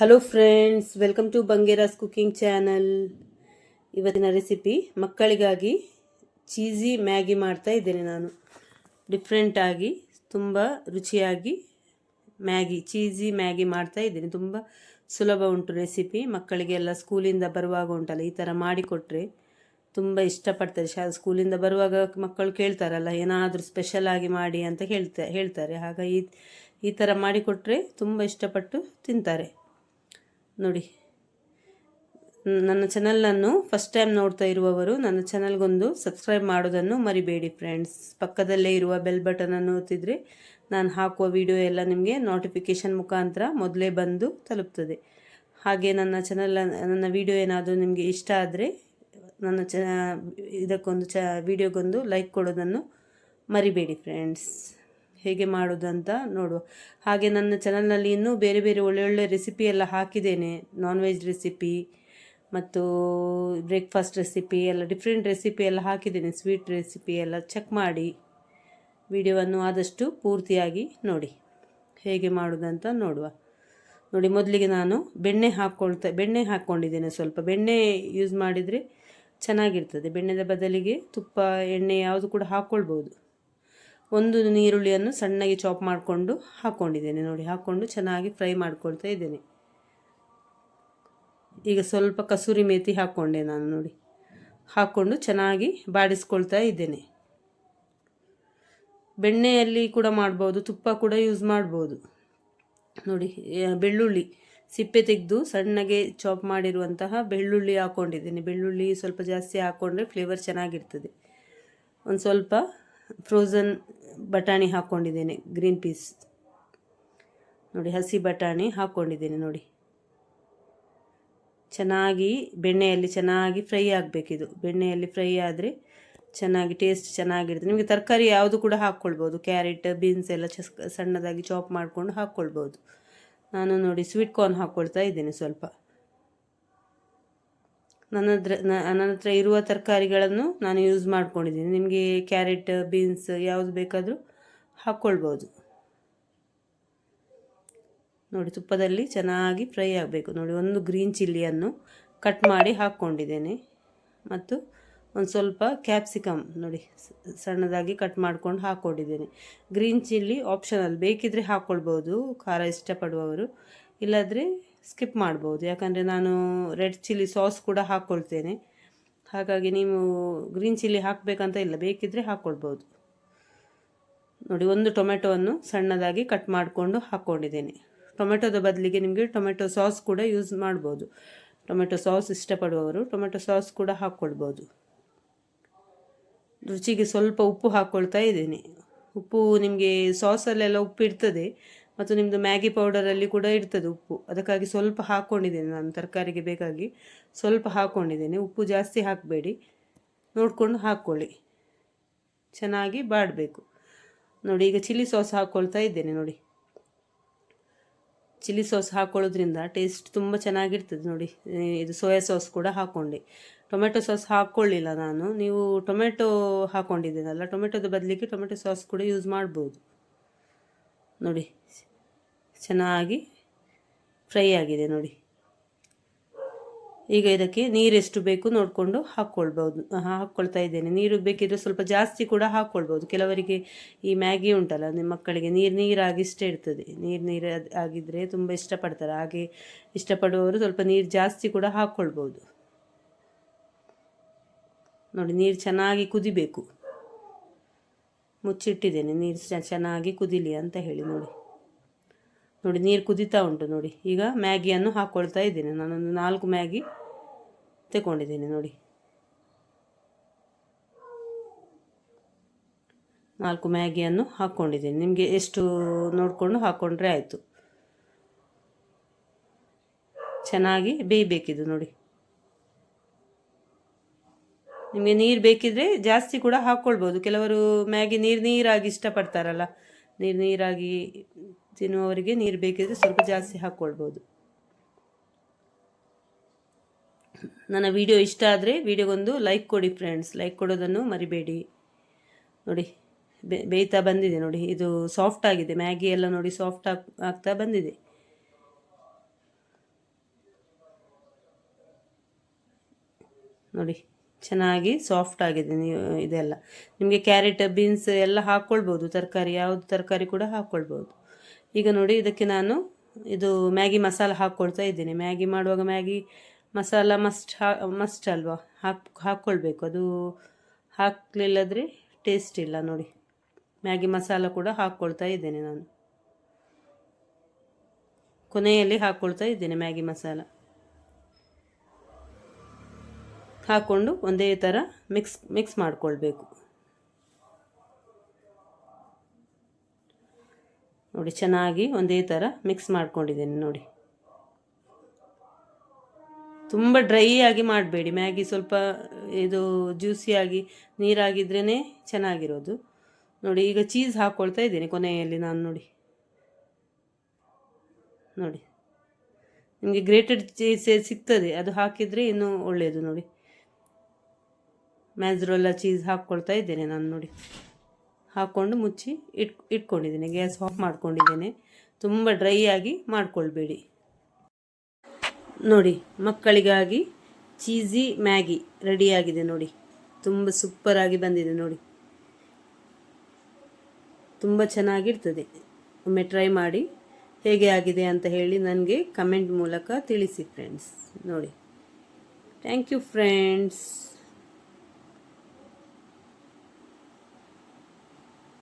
Hello friends welcome to Bangera's cooking channel ಇವತ್ತಿನ recipe ಮಕ್ಕಳಿಗಾಗಿ cheesy Maggi ಮಾಡ್ತಾ ಇದ್ದೇನೆ ನಾನು. ಡಿಫ್ರೆಂಟಾಗಿ ತುಂಬ ರುಚಿಯಾಗಿ ಮ್ಯಾಗಿ ಚೀಸಿ ಮ್ಯಾಗಿ ಮಾಡ್ತಾ ಇದ್ದೇನೆ. ತುಂಬ ಸುಲಭ ಉಂಟು ರೆಸಿಪಿ ಮಕ್ಕಳಿಗೆಲ್ಲ ಸ್ಕೂಲಿಂದ ಬರುವಾಗ ಉಂಟಲ್ಲ, ಈ ಥರ ಮಾಡಿಕೊಟ್ರೆ ತುಂಬ ಇಷ್ಟಪಡ್ತಾರೆ. ಶಾ ಸ್ಕೂಲಿಂದ ಬರುವಾಗ ಮಕ್ಕಳು ಕೇಳ್ತಾರಲ್ಲ, ಏನಾದರೂ ಸ್ಪೆಷಲ್ ಆಗಿ ಮಾಡಿ ಅಂತ ಹೇಳ್ತಾ, ಹೇಳ್ತಾರೆ. ಹಾಗಾಗಿ ಈ ಈ ಥರ ಮಾಡಿಕೊಟ್ರೆ ತುಂಬ ಇಷ್ಟಪಟ್ಟು ತಿಂತಾರೆ. ನೋಡಿ. ನನ್ನ ಚಾನಲನ್ನು ಫಸ್ಟ್ ಟೈಮ್ ನೋಡ್ತಾ ಇರುವವರು ನನ್ನ ಚಾನಲ್ಗೊಂದು ಸಬ್ಸ್ಕ್ರೈಬ್ ಮಾಡೋದನ್ನು ಮರಿಬೇಡಿ ಫ್ರೆಂಡ್ಸ್ ಪಕ್ಕದಲ್ಲೇ ಇರುವ ಬೆಲ್ ಬಟನನ್ನು ಓದ್ತಿದ್ರೆ ನಾನು ಹಾಕುವ ವಿಡಿಯೋ ಎಲ್ಲ ನಿಮಗೆ ನೋಟಿಫಿಕೇಷನ್ ಮುಖಾಂತರ ಮೊದಲೇ ಬಂದು ತಲುಪ್ತದೆ. ಹಾಗೆ ನನ್ನ ಚಾನಲ್, ನನ್ನ ವಿಡಿಯೋ ಏನಾದರೂ ನಿಮಗೆ ಇಷ್ಟ ಆದರೆ ನನ್ನ ಚ ಇದಕ್ಕೊಂದು ಚ ವಿಡಿಯೋಗೊಂದು ಲೈಕ್ ಕೊಡೋದನ್ನು ಮರಿಬೇಡಿ ಫ್ರೆಂಡ್ಸ್ ಹೇಗೆ ಮಾಡೋದಂತ ನೋಡುವ ಹಾಗೆ ನನ್ನ ಚಾನಲ್ನಲ್ಲಿ ಇನ್ನೂ ಬೇರೆ ಬೇರೆ ಒಳ್ಳೊಳ್ಳೆ ರೆಸಿಪಿ ಎಲ್ಲ ಹಾಕಿದ್ದೇನೆ. ನಾನ್ ವೆಜ್ ರೆಸಿಪಿ ಮತ್ತು ಬ್ರೇಕ್ಫಾಸ್ಟ್ ರೆಸಿಪಿ ಎಲ್ಲ ಡಿಫ್ರೆಂಟ್ ರೆಸಿಪಿ ಎಲ್ಲ ಹಾಕಿದ್ದೇನೆ. ಸ್ವೀಟ್ ರೆಸಿಪಿ ಎಲ್ಲ ಚೆಕ್ ಮಾಡಿ ವಿಡಿಯೋವನ್ನು ಆದಷ್ಟು ಪೂರ್ತಿಯಾಗಿ ನೋಡಿ. ಹೇಗೆ ಮಾಡೋದಂತ ನೋಡುವ. ನೋಡಿ, ಮೊದಲಿಗೆ ನಾನು ಬೆಣ್ಣೆ ಹಾಕ್ಕೊಳ್ತಾ ಬೆಣ್ಣೆ ಹಾಕ್ಕೊಂಡಿದ್ದೇನೆ ಸ್ವಲ್ಪ. ಬೆಣ್ಣೆ ಯೂಸ್ ಮಾಡಿದರೆ ಚೆನ್ನಾಗಿರ್ತದೆ. ಬೆಣ್ಣೆದ ಬದಲಿಗೆ ತುಪ್ಪ, ಎಣ್ಣೆ ಯಾವುದು ಕೂಡ ಹಾಕ್ಕೊಳ್ಬೋದು ಒಂದು ಈರುಳ್ಳಿಯನ್ನು ಸಣ್ಣಗೆ ಚಾಪ್ ಮಾಡಿಕೊಂಡು ಹಾಕ್ಕೊಂಡಿದ್ದೇನೆ ನೋಡಿ ಹಾಕ್ಕೊಂಡು ಚೆನ್ನಾಗಿ ಫ್ರೈ ಮಾಡ್ಕೊಳ್ತಾ ಇದ್ದೇನೆ. ಈಗ ಸ್ವಲ್ಪ ಕಸೂರಿ ಮೇಥಿ ಹಾಕ್ಕೊಂಡೆ ನಾನು, ನೋಡಿ. ಹಾಕ್ಕೊಂಡು ಚೆನ್ನಾಗಿ ಬಾಡಿಸ್ಕೊಳ್ತಾ ಇದ್ದೇನೆ. ಬೆಣ್ಣೆಯಲ್ಲಿ ಕೂಡ ಮಾಡ್ಬೋದು, ತುಪ್ಪ ಕೂಡ ಯೂಸ್ ಮಾಡ್ಬೋದು. ನೋಡಿ ಬೆಳ್ಳುಳ್ಳಿ. ಸಿಪ್ಪೆ ತೆಗೆದು ಸಣ್ಣಗೆ ಚಾಪ್ ಮಾಡಿರುವಂತಹ ಬೆಳ್ಳುಳ್ಳಿ ಹಾಕ್ಕೊಂಡಿದ್ದೀನಿ ಬೆಳ್ಳುಳ್ಳಿ ಸ್ವಲ್ಪ ಜಾಸ್ತಿ ಹಾಕ್ಕೊಂಡ್ರೆ ಫ್ಲೇವರ್ ಚೆನ್ನಾಗಿರ್ತದೆ. ಒಂದು ಸ್ವಲ್ಪ ಫ್ರೋಝನ್ ಬಟಾಣಿ ಹಾಕ್ಕೊಂಡಿದ್ದೇನೆ ಗ್ರೀನ್ ಪೀಸ್ ನೋಡಿ, ಹಸಿ ಬಟಾಣಿ ಹಾಕ್ಕೊಂಡಿದ್ದೇನೆ, ನೋಡಿ. ಚೆನ್ನಾಗಿ ಬೆಣ್ಣೆಯಲ್ಲಿ ಚೆನ್ನಾಗಿ ಫ್ರೈ ಆಗಬೇಕಿದು ಬೆಣ್ಣೆಯಲ್ಲಿ ಫ್ರೈ ಆದರೆ ಚೆನ್ನಾಗಿ ಟೇಸ್ಟ್ ಚೆನ್ನಾಗಿರುತ್ತೆ. ನಿಮಗೆ ತರಕಾರಿ ಯಾವುದು ಕೂಡ ಹಾಕ್ಕೊಳ್ಬೋದು. ಕ್ಯಾರೆಟ್ ಬೀನ್ಸ್ ಎಲ್ಲ ಚಸ್, ಸಣ್ಣದಾಗಿ ಚಾಪ್ ಮಾಡಿಕೊಂಡು ಹಾಕ್ಕೊಳ್ಬೋದು. ನಾನು ನೋಡಿ ಸ್ವೀಟ್ ಕಾರ್ನ್ ಹಾಕ್ಕೊಳ್ತಾ ಇದ್ದೇನೆ ಸ್ವಲ್ಪ. ನನ್ನ ಹತ್ರ ನನ್ನ ಹತ್ರ ಇರುವ ತರಕಾರಿಗಳನ್ನು ನಾನು ಯೂಸ್ ಮಾಡ್ಕೊಂಡಿದ್ದೀನಿ. ನಿಮಗೆ ಕ್ಯಾರೆಟ್, ಬೀನ್ಸ್ ಯಾವುದು ಬೇಕಾದರೂ ಹಾಕ್ಕೊಳ್ಬೋದು. ನೋಡಿ, ತುಪ್ಪದಲ್ಲಿ ಚೆನ್ನಾಗಿ ಫ್ರೈ ಆಗಬೇಕು. ನೋಡಿ, ಒಂದು ಗ್ರೀನ್ ಚಿಲ್ಲಿಯನ್ನು ಕಟ್ ಮಾಡಿ ಹಾಕ್ಕೊಂಡಿದ್ದೇನೆ. ಮತ್ತು ಒಂದು ಸ್ವಲ್ಪ ಕ್ಯಾಪ್ಸಿಕಮ್, ನೋಡಿ ಸಣ್ಣದಾಗಿ ಕಟ್ ಮಾಡ್ಕೊಂಡು ಹಾಕ್ಕೊಂಡಿದ್ದೇನೆ. ಗ್ರೀನ್ ಚಿಲ್ಲಿ ಆಪ್ಷನಲ್, ಬೇಕಿದ್ರೆ ಹಾಕ್ಕೊಳ್ಬೋದು. ಖಾರ ಇಷ್ಟಪಡುವವರು. ಇಲ್ಲಾದರೆ ಸ್ಕಿಪ್ ಮಾಡ್ಬೋದು. ಯಾಕಂದರೆ ನಾನು ರೆಡ್ ಚಿಲ್ಲಿ ಸಾಸ್ ಕೂಡ ಹಾಕ್ಕೊಳ್ತೇನೆ ಹಾಗಾಗಿ ನೀವು ಗ್ರೀನ್ ಚಿಲ್ಲಿ ಹಾಕಬೇಕಂತ ಇಲ್ಲ, ಬೇಕಿದ್ರೆ ಹಾಕ್ಕೊಳ್ಬೋದು ನೋಡಿ, ಒಂದು ಟೊಮೆಟೊವನ್ನು ಸಣ್ಣದಾಗಿ ಕಟ್ ಮಾಡಿಕೊಂಡು ಹಾಕ್ಕೊಂಡಿದ್ದೇನೆ ಟೊಮೆಟೊದ ಬದಲಿಗೆ ನಿಮಗೆ ಟೊಮೆಟೊ ಸಾಸ್ ಕೂಡ ಯೂಸ್ ಮಾಡ್ಬೋದು. ಟೊಮೆಟೊ ಸಾಸ್ ಇಷ್ಟಪಡುವವರು ಟೊಮೆಟೊ ಸಾಸ್ ಕೂಡ ಹಾಕ್ಕೊಳ್ಬೋದು ರುಚಿಗೆ ಸ್ವಲ್ಪ ಉಪ್ಪು ಹಾಕ್ಕೊಳ್ತಾ ಇದ್ದೇನೆ. ಉಪ್ಪು ನಿಮಗೆ ಸಾಸಲ್ಲೆಲ್ಲ ಉಪ್ಪು ಇರ್ತದೆ ಮತ್ತು ನಿಮ್ಮದು ಮ್ಯಾಗಿ ಪೌಡರಲ್ಲಿ ಕೂಡ ಇರ್ತದೆ ಉಪ್ಪು. ಅದಕ್ಕಾಗಿ ಸ್ವಲ್ಪ ಹಾಕ್ಕೊಂಡಿದ್ದೇನೆ ನಾನು ತರಕಾರಿಗೆ ಬೇಕಾಗಿ. ಸ್ವಲ್ಪ ಹಾಕ್ಕೊಂಡಿದ್ದೇನೆ ಉಪ್ಪು ಜಾಸ್ತಿ ಹಾಕಬೇಡಿ. ನೋಡಿಕೊಂಡು ಹಾಕ್ಕೊಳ್ಳಿ. ಚೆನ್ನಾಗಿ ಬಾಡಬೇಕು. ನೋಡಿ, ಈಗ ಚಿಲ್ಲಿ ಸಾಸ್ ಹಾಕ್ಕೊಳ್ತಾ ಇದ್ದೇನೆ ನೋಡಿ. ಚಿಲ್ಲಿ ಸಾಸ್ ಹಾಕ್ಕೊಳ್ಳೋದ್ರಿಂದ ಟೇಸ್ಟ್ ತುಂಬ ಚೆನ್ನಾಗಿರ್ತದೆ ನೋಡಿ. ಇದು ಸೋಯಾ ಸಾಸ್ ಕೂಡ ಹಾಕ್ಕೊಂಡೆ ಟೊಮೆಟೊ ಸಾಸ್ ಹಾಕ್ಕೊಳ್ಳಿಲ್ಲ ನಾನು. ನೀವು ಟೊಮೆಟೊ ಹಾಕ್ಕೊಂಡಿದ್ದೀನಲ್ಲ ಟೊಮೆಟೊದ ಬದಲಿಗೆ ಟೊಮೆಟೊ ಸಾಸ್ ಕೂಡ ಯೂಸ್ ಮಾಡ್ಬೋದು. ನೋಡಿ. ಚೆನ್ನಾಗಿ ಫ್ರೈ ಆಗಿದೆ ನೋಡಿ. ಈಗ ಇದಕ್ಕೆ ನೀರೆಷ್ಟು ಬೇಕು ನೋಡಿಕೊಂಡು ಹಾಕ್ಕೊಳ್ಬೋದು. ಹಾಕ್ಕೊಳ್ತಾ ಇದ್ದೇನೆ. ನೀರು ಬೇಕಿದ್ರೆ ಸ್ವಲ್ಪ ಜಾಸ್ತಿ ಕೂಡ ಹಾಕ್ಕೊಳ್ಬೋದು. ಕೆಲವರಿಗೆ ಈ ಮ್ಯಾಗಿ ಉಂಟಲ್ಲ, ನಿಮ್ಮ ಮಕ್ಕಳಿಗೆ ನೀರು ನೀರಾಗಿ ಇಷ್ಟ ಇರ್ತದೆ. ನೀರು ನೀರು ಆಗಿದ್ದರೆ ತುಂಬ ಇಷ್ಟಪಡ್ತಾರೆ. ಹಾಗೆ ಇಷ್ಟಪಡುವವರು ಸ್ವಲ್ಪ ನೀರು ಜಾಸ್ತಿ ಕೂಡ ಹಾಕ್ಕೊಳ್ಬೋದು. ನೋಡಿ, ನೀರು ಚೆನ್ನಾಗಿ ಕುದಿಬೇಕು. ಮುಚ್ಚಿಟ್ಟಿದ್ದೇನೆ. ನೀರು ಚೆನ್ನಾಗಿ ಕುದಿಲಿ ಅಂತ ಹೇಳಿ ನೋಡಿ. ನೋಡಿ, ನೀರು ಕುದೀತಾ ಉಂಟು ನೋಡಿ. ಈಗ ಮ್ಯಾಗಿಯನ್ನು ಹಾಕ್ಕೊಳ್ತಾ ಇದ್ದೇನೆ. ನಾನೊಂದು ನಾಲ್ಕು ಮ್ಯಾಗಿ ತಗೊಂಡಿದ್ದೇನೆ ನೋಡಿ. ನಾಲ್ಕು ಮ್ಯಾಗಿಯನ್ನು ಹಾಕ್ಕೊಂಡಿದ್ದೇನೆ. ನಿಮಗೆ ಎಷ್ಟು ನೋಡಿಕೊಂಡು ಹಾಕ್ಕೊಂಡ್ರೆ ಆಯಿತು. ಚೆನ್ನಾಗಿ ಬೇಯಬೇಕಿದು ನೋಡಿ. ನಿಮಗೆ ನೀರು ಬೇಕಿದ್ರೆ ಜಾಸ್ತಿ ಕೂಡ ಹಾಕ್ಕೊಳ್ಬೋದು ಕೆಲವರು ಮ್ಯಾಗಿ ನೀರು ನೀರಾಗಿ ಇಷ್ಟಪಡ್ತಾರಲ್ಲ. ನೀರು ನೀರಾಗಿ ತಿನ್ನುವವರಿಗೆ ನೀರು ಬೇಕಿದ್ರೆ ಸ್ವಲ್ಪ ಜಾಸ್ತಿ ಹಾಕ್ಕೊಳ್ಬೋದು. ನನ್ನ ವಿಡಿಯೋ ಇಷ್ಟ ಆದರೆ ವಿಡಿಯೋಗೊಂದು ಲೈಕ್ ಕೊಡಿ ಫ್ರೆಂಡ್ಸ್. ಲೈಕ್ ಕೊಡೋದನ್ನು ಮರಿಬೇಡಿ. ನೋಡಿ ಬೇಯ್ತಾ ಬಂದಿದೆ ನೋಡಿ. ಇದು ಸಾಫ್ಟ್ ಆಗಿದೆ. ಮ್ಯಾಗಿ ಎಲ್ಲ ನೋಡಿ ಸಾಫ್ಟ್ ಆಗ್, ಆಗ್ತಾ ಬಂದಿದೆ. ನೋಡಿ, ಚೆನ್ನಾಗಿ ಸಾಫ್ಟ್ ಆಗಿದೆ ಇದೆಲ್ಲ. ನಿಮಗೆ ಕ್ಯಾರೆಟ್, ಬೀನ್ಸ್ ಎಲ್ಲ ಹಾಕ್ಕೊಳ್ಬೋದು. ತರಕಾರಿ, ಯಾವುದು ತರಕಾರಿ ಕೂಡ ಹಾಕ್ಕೊಳ್ಬೋದು. ಈಗ ನೋಡಿ ಇದಕ್ಕೆ ನಾನು ಇದು ಮ್ಯಾಗಿ ಮಸಾಲ ಹಾಕ್ಕೊಳ್ತಾ ಇದ್ದೀನಿ. ಮ್ಯಾಗಿ ಮಾಡುವಾಗ ಮ್ಯಾಗಿ ಮಸಾಲ ಮಸ್ಟ್ ಹಾ ಮಸ್ಟ್ ಅಲ್ವಾ? ಹಾಕ್, ಹಾಕ್ಕೊಳ್ಬೇಕು. ಅದು ಹಾಕಲಿಲ್ಲದ್ರೆ ಟೇಸ್ಟ್ ಇಲ್ಲ ನೋಡಿ. ಮ್ಯಾಗಿ ಮಸಾಲ ಕೂಡ ಹಾಕ್ಕೊಳ್ತಾ ಇದ್ದೇನೆ ನಾನು. ಕೊನೆಯಲ್ಲಿ ಹಾಕ್ಕೊಳ್ತಾ ಇದ್ದೇನೆ ಮ್ಯಾಗಿ ಮಸಾಲ. ಹಾಕ್ಕೊಂಡು ಒಂದೇ ಥರ ಮಿಕ್ಸ್ ಮಿಕ್ಸ್ ಮಾಡಿಕೊಳ್ಬೇಕು. ನೋಡಿ, ಚೆನ್ನಾಗಿ ಒಂದೇ ಥರ ಮಿಕ್ಸ್ ಮಾಡ್ಕೊಂಡಿದ್ದೀನಿ ನೋಡಿ. ತುಂಬ ಡ್ರೈ ಆಗಿ ಮಾಡಬೇಡಿ. ಮ್ಯಾಗಿ ಸ್ವಲ್ಪ, ಇದು ಜ್ಯೂಸಿಯಾಗಿ ನೀರಾಗಿದ್ರೇ ಚೆನ್ನಾಗಿರೋದು. ನೋಡಿ, ಈಗ ಚೀಸ್ ಹಾಕ್ಕೊಳ್ತಾ ಇದ್ದೀನಿ ಕೊನೆಯಲ್ಲಿ ನಾನು ನೋಡಿ. ನೋಡಿ, ನಿಮಗೆ ಗ್ರೇಟೆಡ್ ಚೀಸ್ ಸಿಗ್ತದೆ, ಅದು ಹಾಕಿದರೆ ಇನ್ನೂ ಒಳ್ಳೆಯದು ನೋಡಿ. ಮ್ಯಾಜ್ರೋಲ್ಲ ಚೀಸ್ ಹಾಕ್ಕೊಳ್ತಾ ಇದ್ದೇನೆ ನಾನು ನೋಡಿ. ಹಾಕ್ಕೊಂಡು ಮುಚ್ಚಿ ಇಟ್, ಇಟ್ಕೊಂಡಿದ್ದೀನಿ. ಗ್ಯಾಸ್ ಆಫ್ ಮಾಡ್ಕೊಂಡಿದ್ದೇನೆ. ತುಂಬ ಡ್ರೈ ಆಗಿ ಮಾಡ್ಕೊಳ್ಬೇಡಿ. ನೋಡಿ, ಮಕ್ಕಳಿಗಾಗಿ ಚೀಸಿ ಮ್ಯಾಗಿ ರೆಡಿಯಾಗಿದೆ ನೋಡಿ. ತುಂಬ ಸೂಪರಾಗಿ ಬಂದಿದೆ ನೋಡಿ. ತುಂಬ ಚೆನ್ನಾಗಿರ್ತದೆ. ಒಮ್ಮೆ ಟ್ರೈ ಮಾಡಿ ಹೇಗೆ ಆಗಿದೆ ಅಂತ ಹೇಳಿ ನನಗೆ ಕಮೆಂಟ್ ಮೂಲಕ ತಿಳಿಸಿ ಫ್ರೆಂಡ್ಸ್ ನೋಡಿ. Thank you friends